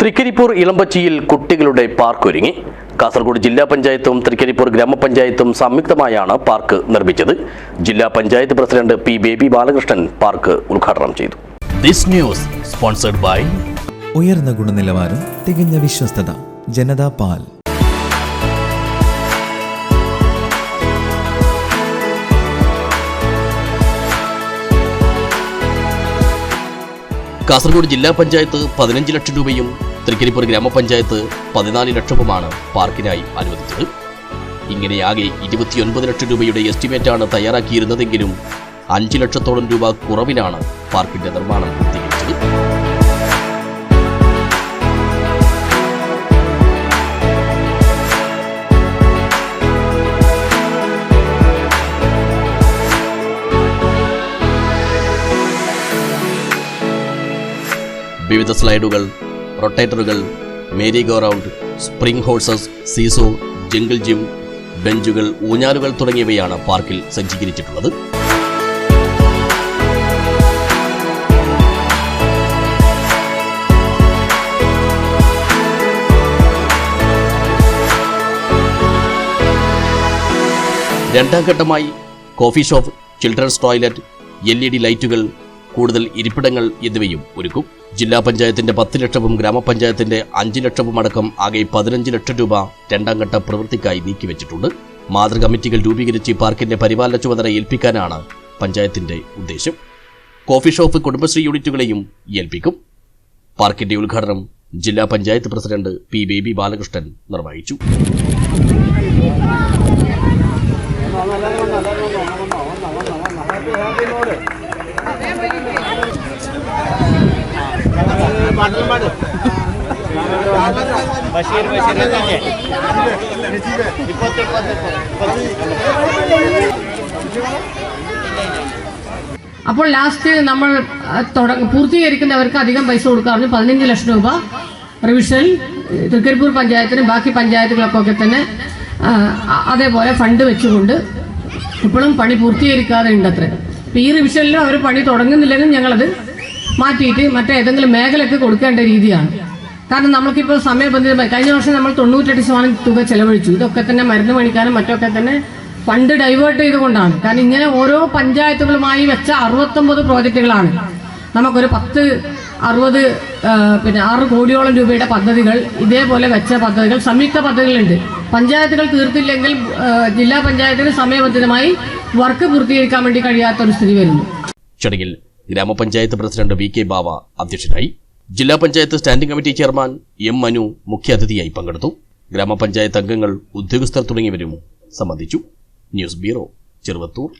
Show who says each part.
Speaker 1: തൃക്കരിപ്പൂർ ഇളമ്പച്ചിയിൽ കുട്ടികളുടെ പാർക്ക് ഒരുങ്ങി. കാസർഗോഡ് ജില്ലാ പഞ്ചായത്തും തൃക്കരിപ്പൂർ ഗ്രാമപഞ്ചായത്തും സംയുക്തമായാണ് പാർക്ക് നിർമ്മിച്ചത്. ജില്ലാ panchayat president P Baby Balakrishnan park ഉദ്ഘാടനം ചെയ്തു.
Speaker 2: ദിസ് ന്യൂസ് സ്പോൺസർഡ് ബൈ
Speaker 3: ഉയർന്ന ഗുണനിലവാരം തികഞ്ഞ വിശ്വസ്തത ജനതാ പാൽ.
Speaker 2: കാസർഗോഡ് ജില്ലാ പഞ്ചായത്ത് പതിനഞ്ച് ലക്ഷം രൂപയും തൃക്കരിപ്പൂർ ഗ്രാമപഞ്ചായത്ത് പതിനാല് ലക്ഷവുമാണ് പാർക്കിനായി അനുവദിച്ചത്. ഇങ്ങനെയാകെ ഇരുപത്തിയൊൻപത് ലക്ഷം രൂപയുടെ എസ്റ്റിമേറ്റാണ് തയ്യാറാക്കിയിരുന്നതെങ്കിലും അഞ്ച് ലക്ഷത്തോളം രൂപ കുറവിലാണ് പാർക്കിന്റെ നിർമ്മാണം പൂർത്തീകരിച്ചത്. വിവിധ സ്ലൈഡുകൾ റൊട്ടേറ്ററുകൾ merry go round spring horses seesaw jungle gym ബെഞ്ചുകൾ ഊഞ്ഞാലുകൾ തുടങ്ങിയവയാണ് പാർക്കിൽ സജ്ജീകരിച്ചിട്ടുള്ളത്. രണ്ടാം ഘട്ടമായി coffee shop children's toilet L E D ലൈറ്റുകൾ കൂടുതൽ ഇരിപ്പിടങ്ങൾ എന്നിവയും ഒരുക്കും ജില്ലാ പഞ്ചായത്തിന്റെ പത്ത് ലക്ഷവും ഗ്രാമപഞ്ചായത്തിന്റെ അഞ്ച് ലക്ഷവും അടക്കം ആകെ പതിനഞ്ച് ലക്ഷം രൂപ രണ്ടാം ഘട്ട പ്രവൃത്തിക്കായി നീക്കിവച്ചിട്ടുണ്ട് മാതൃ കമ്മിറ്റികൾ രൂപീകരിച്ച് പാർക്കിന്റെ പരിപാലന ചുമതല ഏൽപ്പിക്കാനാണ് പഞ്ചായത്തിന്റെ ഉദ്ദേശം കോഫി ഷോപ്പ് കുടുംബശ്രീ യൂണിറ്റുകളെയും ഏൽപ്പിക്കും പാർക്കിന്റെ ഉദ്ഘാടനം ജില്ലാ പഞ്ചായത്ത് പ്രസിഡന്റ് പി ബേബി ബാലകൃഷ്ണൻ നിർവഹിച്ചു
Speaker 4: ബഷീർ ബഷീർ
Speaker 5: അപ്പോൾ ലാസ്റ്റ് നമ്മൾ തുടങ്ങി പൂർത്തീകരിക്കുന്നവർക്ക് അധികം പൈസ കൊടുക്കാറുണ്ട്. പതിനഞ്ച് ലക്ഷം രൂപ റിവിഷൻ തൃക്കരിപ്പൂർ പഞ്ചായത്തിനും ബാക്കി പഞ്ചായത്തുകൾക്കൊക്കെ തന്നെ അതേപോലെ ഫണ്ട് വെച്ചുകൊണ്ട് ഇപ്പോഴും പണി പൂർത്തീകരിക്കാതെ ഉണ്ടത്രേ. ഈ റിവിഷനിലും അവർ പണി തുടങ്ങുന്നില്ലെങ്കിൽ ഞങ്ങളത് മാറ്റിയിട്ട് മറ്റേതെങ്കിലും മേഖലയ്ക്ക് കൊടുക്കേണ്ട രീതിയാണ്. കാരണം നമുക്കിപ്പോൾ സമയബന്ധിതമായി കഴിഞ്ഞ വർഷം നമ്മൾ തൊണ്ണൂറ്റെട്ട് ശതമാനം തുക ചെലവഴിച്ചു. ഇതൊക്കെ തന്നെ മരുന്ന് പണിക്കാനും മറ്റൊക്കെ തന്നെ ഫണ്ട് ഡൈവേർട്ട് ചെയ്തുകൊണ്ടാണ്. കാരണം ഇങ്ങനെ ഓരോ പഞ്ചായത്തുകളുമായി വെച്ച അറുപത്തൊമ്പത് പ്രോജക്റ്റുകളാണ്. നമുക്കൊരു പത്ത് അറുപത് പിന്നെ ആറ് കോടിയോളം രൂപയുടെ പദ്ധതികൾ ഇതേപോലെ വെച്ച പദ്ധതികൾ സംയുക്ത പദ്ധതികളുണ്ട്. പഞ്ചായത്തുകൾ തീർത്തില്ലെങ്കിൽ ജില്ലാ പഞ്ചായത്തിന് സമയബന്ധിതമായി വർക്ക് പൂർത്തീകരിക്കാൻ വേണ്ടി കഴിയാത്ത ഒരു സ്ഥിതി വരുന്നു.
Speaker 2: ചടങ്ങിൽ ഗ്രാമപഞ്ചായത്ത് പ്രസിഡന്റ് വി കെ ബാവ അധ്യക്ഷനായി ജില്ലാ panchayat standing committee chairman M Manu മുഖ്യാതിഥിയായി പങ്കെടുത്തു. ഗ്രാമപഞ്ചായത്ത് അംഗങ്ങൾ ഉദ്യോഗസ്ഥർ തുടങ്ങിയവരും സംബന്ധിച്ചു. News bureau Cheruvathur.